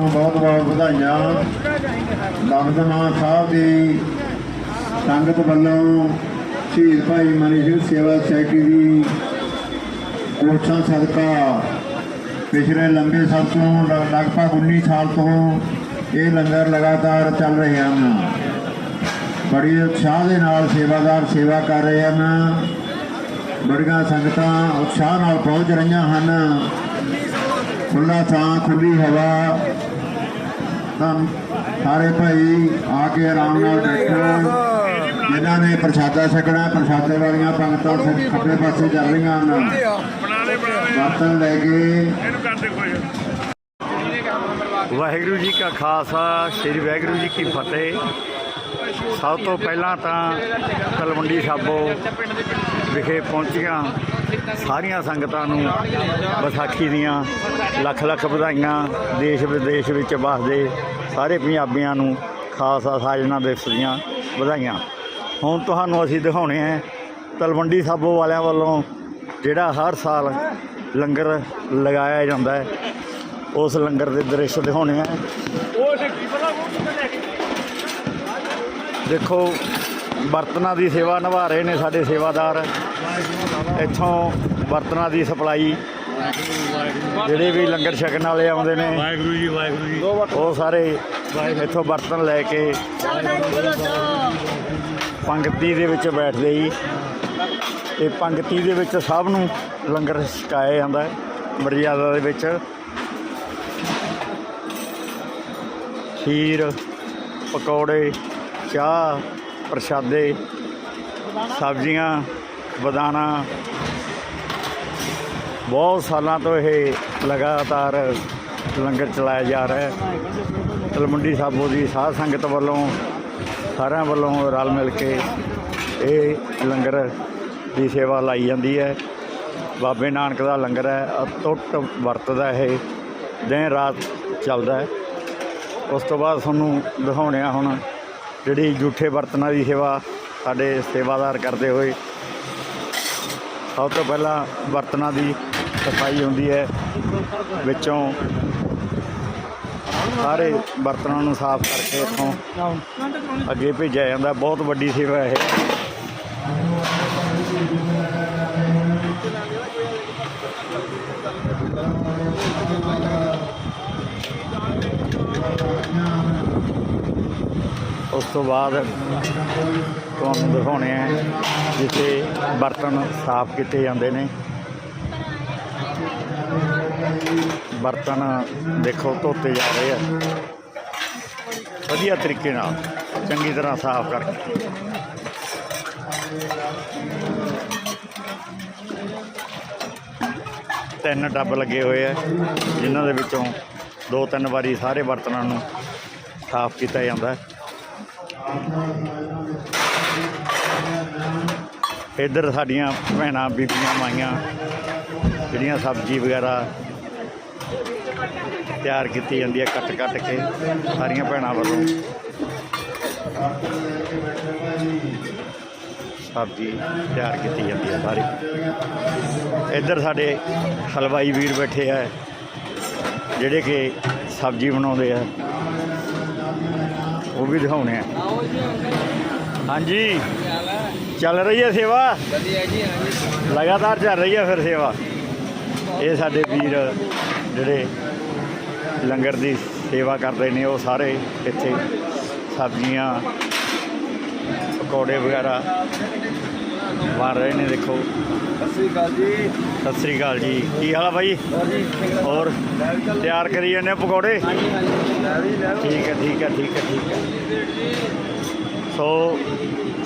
ਬਹੁਤ ਬਹੁਤ ਵਧਾਈਆਂ। ਦਮਦਮਾ ਸਾਹਿਬ ਦੀ ਸੰਗਤ ਵੱਲੋਂ ਸ਼ਹੀਦ ਭਾਈ ਮਨੀ ਸਿੰਘ ਸੇਵਾ ਸੋਸਾਇਟੀ ਦੀ ਕੋਸ਼ਿਸ਼ਾਂ ਸਦਕਾ ਪਿਛਲੇ ਲੰਬੇ ਸਭ ਤੋਂ ਲਗਭਗ 19 ਸਾਲ ਤੋਂ ਇਹ ਲੰਗਰ ਲਗਾਤਾਰ ਚੱਲ ਰਹੇ ਹਨ। ਬੜੀ ਉਤਸ਼ਾਹ ਦੇ ਨਾਲ ਸੇਵਾਦਾਰ ਸੇਵਾ ਕਰ ਰਹੇ ਹਨ। ਬੜੀਆਂ ਸੰਗਤਾਂ ਉਤਸ਼ਾਹ ਨਾਲ ਪਹੁੰਚ ਰਹੀਆਂ ਹਨ। ਖੁੱਲਾ ਥਾਂ ਖੁੱਲੀ ਹਵਾ ਤਾਂ ਸਾਰੇ ਭਾਈ ਆ ਕੇ ਆਰਾਮ ਨਾਲ ਬੈਠੋ ਜਿਨ੍ਹਾਂ ਨੇ ਪ੍ਰਸ਼ਾਦਾ ਛਕਣਾ ਪ੍ਰਸ਼ਾਦੇ ਵਾਲੀਆਂ ਪੰਗਤਾਂ ਖੱਬੇ ਪਾਸੇ ਚੱਲ ਰਹੀਆਂ ਹਨ। ਬਰਤਨ ਲੈ ਕੇ ਵਾਹਿਗੁਰੂ ਜੀ ਕਾ ਖਾਲਸਾ ਸ੍ਰੀ ਵਾਹਿਗੁਰੂ ਜੀ ਕੀ ਫਤਿਹ। ਸਭ ਤੋਂ ਪਹਿਲਾਂ ਤਾਂ ਤਲਵੰਡੀ ਸਾਬੋ ਵਿਖੇ ਪਹੁੰਚੀਆਂ। ਸਾਰੀਆਂ ਸੰਗਤਾਂ ਨੂੰ ਵਿਸਾਖੀ ਦੀਆਂ ਲੱਖ ਲੱਖ ਵਧਾਈਆਂ ਦੇਸ਼ ਵਿਦੇਸ਼ ਵਿੱਚ ਵਸਦੇ ਸਾਰੇ ਪੰਜਾਬੀਆਂ ਨੂੰ ਖਾਲਸਾ ਸਾਜਨਾ ਦਿਵਸ ਦੀਆਂ ਵਧਾਈਆਂ। ਹੁਣ ਤੁਹਾਨੂੰ ਅਸੀਂ ਦਿਖਾਉਣੇ ਹੈ ਤਲਵੰਡੀ ਸਾਬੋ ਵਾਲਿਆਂ ਵੱਲੋਂ ਜਿਹੜਾ ਹਰ ਸਾਲ ਲੰਗਰ ਲਗਾਇਆ ਜਾਂਦਾ ਹੈ। ਉਸ ਲੰਗਰ ਦੇ ਦ੍ਰਿਸ਼ ਦਿਖਾਉਣੇ ਆ। ਦੇਖੋ ਬਰਤਨਾਂ ਦੀ ਸੇਵਾ ਨਿਭਾ ਰਹੇ ਨੇ ਸਾਡੇ ਸੇਵਾਦਾਰ। ਇੱਥੋਂ ਬਰਤਨਾਂ ਦੀ ਸਪਲਾਈ ਜਿਹੜੇ ਵੀ ਲੰਗਰ ਛਕਣ ਵਾਲੇ ਆਉਂਦੇ ਨੇ ਵਾਹਿਗੁਰੂ ਜੀ ਵਾਹਿਗੁਰੂ ਜੀ। ਉਹ ਸਾਰੇ ਇੱਥੋਂ ਬਰਤਨ ਲੈ ਕੇ ਪੰਗਤੀ ਦੇ ਵਿੱਚ ਬੈਠਦੇ ਜੀ। ਤੇ ਪੰਗਤੀ ਦੇ ਵਿੱਚ ਸਭ ਨੂੰ ਲੰਗਰ ਛਕਾਇਆ ਜਾਂਦਾ ਹੈ ਮਰਜ਼ਾਦਾ ਦੇ ਵਿੱਚ। ਖੀਰ ਪਕੌੜੇ ਚਾਹ ਪ੍ਰਸ਼ਾਦੇ, ਸਬਜ਼ੀਆਂ, ਬਦਾਨਾ। ਬਹੁਤ ਸਾਲਾਂ ਤੋਂ ਇਹ ਲਗਾਤਾਰ ਲੰਗਰ ਚਲਾਇਆ ਜਾ ਰਿਹਾ ਹੈ। ਤਲਮੰਡੀ ਸਾਬੋ ਦੀ ਸਾਧ ਸੰਗਤ ਵੱਲੋਂ, ਸਾਰਿਆਂ ਵੱਲੋਂ ਰਲ ਮਿਲ ਕੇ ਇਹ ਲੰਗਰ ਦੀ ਸੇਵਾ ਲਾਈ ਜਾਂਦੀ ਹੈ। ਬਾਬੇ ਨਾਨਕ ਦਾ ਲੰਗਰ ਹੈ, ਅਤੁੱਟ ਵਰਤਦਾ ਇਹ ਦਿਨ ਰਾਤ ਚੱਲਦਾ ਹੈ। ਉਸ ਤੋਂ ਬਾਅਦ ਤੁਹਾਨੂੰ ਦਿਖਾਉਣੇ ਆ ਹੁਣ ਜਿਹੜੀ ਜੂਠੇ ਬਰਤਨਾਂ ਦੀ ਸੇਵਾ ਸਾਡੇ ਸੇਵਾਦਾਰ ਕਰਦੇ ਹੋਏ ਸਭ ਤੋਂ ਪਹਿਲਾਂ ਬਰਤਨਾਂ ਦੀ ਸਫ਼ਾਈ ਹੁੰਦੀ ਹੈ। ਵਿੱਚੋਂ ਸਾਰੇ ਬਰਤਨਾਂ ਨੂੰ ਸਾਫ਼ ਕਰਕੇ ਇੱਥੋਂ ਅੱਗੇ ਭੇਜਿਆ ਜਾਂਦਾ। ਬਹੁਤ ਵੱਡੀ ਸੇਵਾ ਇਹ। ਉਸ ਤੋਂ ਬਾਅਦ ਤੁਹਾਨੂੰ ਦਿਖਾਉਣੇ ਆ ਜਿੱਥੇ ਬਰਤਨ ਸਾਫ਼ ਕੀਤੇ ਜਾਂਦੇ ਨੇ। ਬਰਤਨ ਦੇਖੋ, ਧੋਤੇ ਜਾ ਰਹੇ ਆ। ਵਧੀਆ ਤਰੀਕੇ ਨਾਲ, ਚੰਗੀ ਤਰ੍ਹਾਂ ਸਾਫ਼ ਕਰਕੇ। ਤਿੰਨ ਟੱਬ ਲੱਗੇ ਹੋਏ ਆ, ਜਿਨ੍ਹਾਂ ਦੇ ਵਿੱਚੋਂ ਦੋ ਤਿੰਨ ਵਾਰੀ ਸਾਰੇ ਬਰਤਨਾਂ ਨੂੰ ਸਾਫ਼ ਕੀਤਾ ਜਾਂਦਾ ਹੈ। ਇੱਧਰ ਸਾਡੀਆਂ ਭੈਣਾਂ, ਬੀਬੀਆਂ ਮਾਈਆਂ, ਜਿਹੜੀਆਂ ਸਬਜ਼ੀ ਵਗੈਰਾ ਤਿਆਰ ਕੀਤੀ ਜਾਂਦੀ ਹੈ ਕੱਟ ਕੱਟ ਕੇ, ਸਾਰੀਆਂ ਭੈਣਾਂ ਵੱਲੋਂ। ਸਬਜ਼ੀ ਤਿਆਰ ਕੀਤੀ ਜਾਂਦੀ ਹੈ ਸਾਰੀ। ਇੱਧਰ ਸਾਡੇ ਹਲਵਾਈ ਵੀਰ ਬੈਠੇ ਆ, ਜਿਹੜੇ ਕਿ ਸਬਜ਼ੀ ਬਣਾਉਂਦੇ ਆ। ਉਹ ਵੀ ਦਿਖਾਉਣੇ ਆ। ਹਾਂਜੀ। ਚੱਲ ਰਹੀ ਹੈ ਸੇਵਾ? ਵਧੀਆ ਜੀ ਹਾਂਜੀ ਲਗਾਤਾਰ ਚੱਲ ਰਹੀ ਹੈ ਫਿਰ ਸੇਵਾ। ਇਹ ਸਾਡੇ ਵੀਰ ਜਿਹੜੇ ਲੰਗਰ ਦੀ ਸੇਵਾ ਕਰਦੇ ਨੇ, ਉਹ ਸਾਰੇ ਇੱਥੇ ਸਬਜ਼ੀਆਂ, ਪਕੌੜੇ ਵਗੈਰਾ ਬਣ ਰਹੇ ਨੇ, ਦੇਖੋ। ਸਤਿ ਸ੍ਰੀ ਅਕਾਲ ਜੀ। ਸਤਿ ਸ੍ਰੀ ਅਕਾਲ ਜੀ ਕੀ ਹਾਲ ਆ ਬਾਈ? ਹੋਰ ਜੀ ਹੋਰ ਤਿਆਰ ਕਰੀ ਜਾਂਦੇ ਆ ਪਕੌੜੇ? ਹਾਂਜੀ ਹਾਂਜੀ ਠੀਕ ਹੈ ਠੀਕ ਹੈ ਠੀਕ ਹੈ ਠੀਕ ਹੈ। ਸੋ,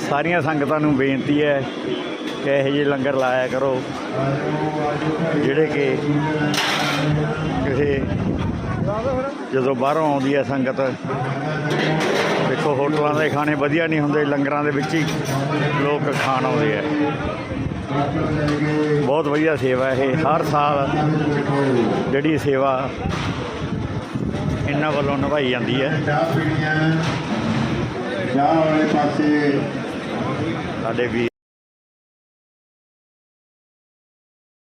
ਸਾਰੀਆਂ ਸੰਗਤਾਂ ਨੂੰ ਬੇਨਤੀ ਹੈ ਕਿ ਇਹੋ ਜਿਹੇ ਲੰਗਰ ਲਾਇਆ ਕਰੋ, ਜਿਹੜੇ ਕਿ ਕਿਸੇ ਜਦੋਂ ਬਾਹਰੋਂ ਆਉਂਦੀ ਹੈ ਸੰਗਤ ਦੇਖੋ, ਹੋਟਲਾਂ ਦੇ ਖਾਣੇ ਵਧੀਆ ਨਹੀਂ ਹੁੰਦੇ, ਲੰਗਰਾਂ ਦੇ ਵਿੱਚ ਹੀ ਲੋਕ ਖਾਣ ਆਉਂਦੇ ਆ। ਬਹੁਤ ਵਧੀਆ ਸੇਵਾ ਇਹ, ਹਰ ਸਾਲ ਜਿਹੜੀ ਸੇਵਾ ਇਹਨਾਂ ਵੱਲੋਂ ਨਿਭਾਈ ਜਾਂਦੀ ਹੈ। ਚਾਹ ਵਾਲੇ ਪਾਸੇ ਸਾਡੇ ਵੀਰ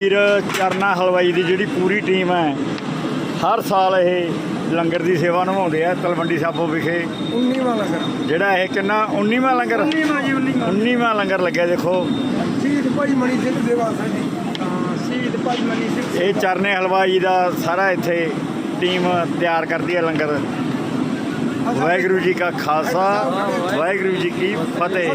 ਵੀਰ ਚਰਨਾ ਹਲਵਾਈ ਦੀ ਜਿਹੜੀ ਪੂਰੀ ਟੀਮ ਹੈ, ਹਰ ਸਾਲ ਇਹ ਲੰਗਰ ਦੀ ਸੇਵਾ ਨਿਭਾਉਂਦੇ ਆ ਤਲਵੰਡੀ ਸਾਬੋ ਵਿਖੇ। 19ਵਾਂ ਲੰਗਰ। ਜਿਹੜਾ ਇਹ ਕਿੰਨਾ? 19ਵਾਂ ਲੰਗਰ? 19ਵਾਂ ਜੀ 19ਵਾਂ 19ਵਾਂ ਲੰਗਰ ਲੱਗਿਆ ਦੇਖੋ। ਸ਼ਹੀਦ ਭਾਈ ਮਣੀ ਸਿੰਘ ਦੇਵਾ ਸਾਡੀ। ਹਾਂ ਸ਼ਹੀਦ ਭਾਈ ਮਣੀ ਸਿੰਘ ਇਹ ਚਰਨੇ ਹਲਵਾਈ ਦਾ ਸਾਰਾ ਇੱਥੇ ਟੀਮ ਤਿਆਰ ਕਰਦੀ ਹੈ ਲੰਗਰ। ਵਾਹਿਗੁਰੂ ਜੀ ਕਾ ਖਾਲਸਾ ਵਾਹਿਗੁਰੂ ਜੀ ਕੀ ਫਤਿਹ।